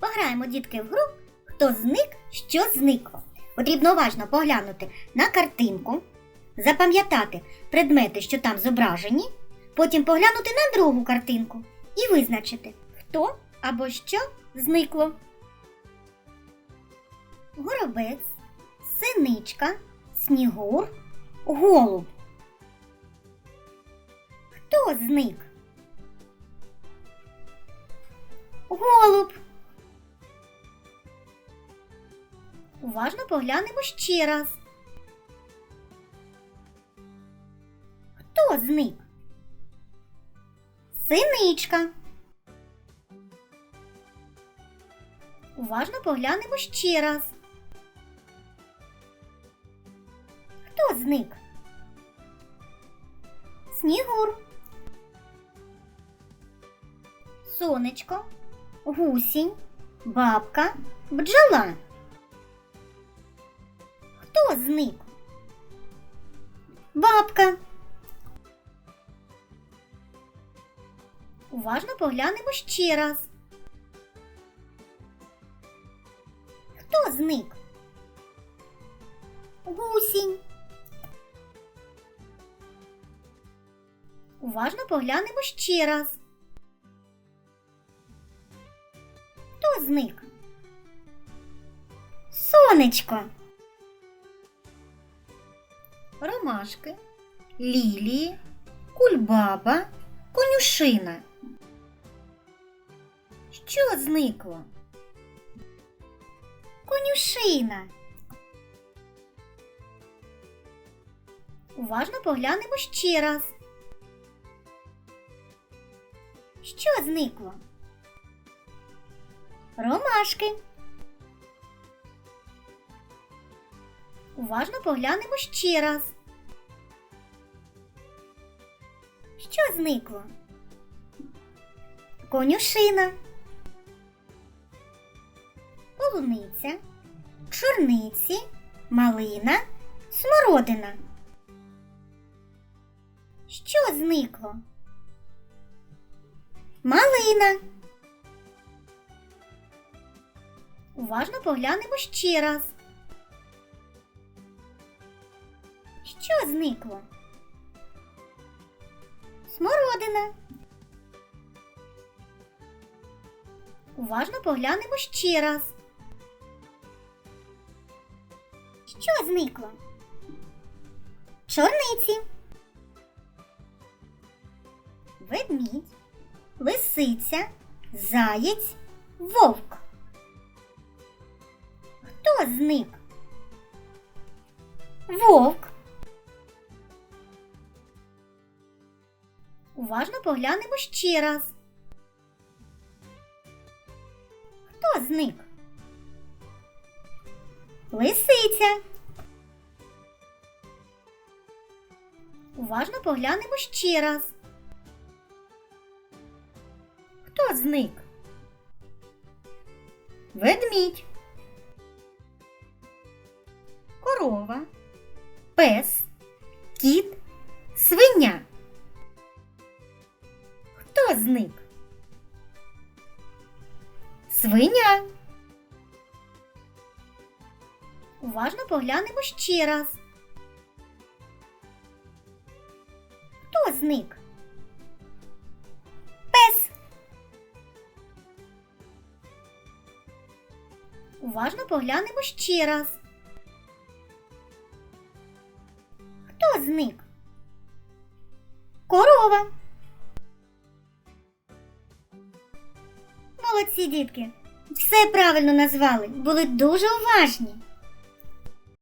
Пограємо, дітки, в гру Хто зник, що зникло. Потрібно уважно поглянути на картинку, запам'ятати предмети, що там зображені, потім поглянути на другу картинку і визначити, хто або що зникло. Горобець, синичка, снігур, голуб. Хто зник? Голуб. Уважно поглянемо ще раз. Хто зник? Синичка. Уважно поглянемо ще раз. Хто зник? Снігур. Сонечко, гусінь, бабка, бджола. Хто зник? Бабка. Уважно поглянемо ще раз. Хто зник? Гусінь. Уважно поглянемо ще раз. Хто зник? Сонечко. Ромашки, лілії, кульбаба, конюшина. Що зникло? Конюшина. Уважно поглянемо ще раз. Що зникло? Ромашки. Уважно поглянемо ще раз. Що зникло? Конюшина. Полуниця, чорниці, малина, смородина. Що зникло? Малина. Уважно поглянемо ще раз. Що зникло? Смородина. Уважно поглянемо ще раз. Що зникло? Чорниці. Ведмідь, лисиця, заєць, вовк. Хто зник? Вовк. Уважно поглянемо ще раз. Хто зник? Лисиця. Уважно поглянемо ще раз. Хто зник? Ведмідь. Корова. Пес. Кіт. Свиня. Свиня. Уважно поглянемо ще раз. Хто зник? Пес. Уважно поглянемо ще раз. Хто зник? Корова. Молодці, дітки. Все правильно назвали. Були дуже уважні.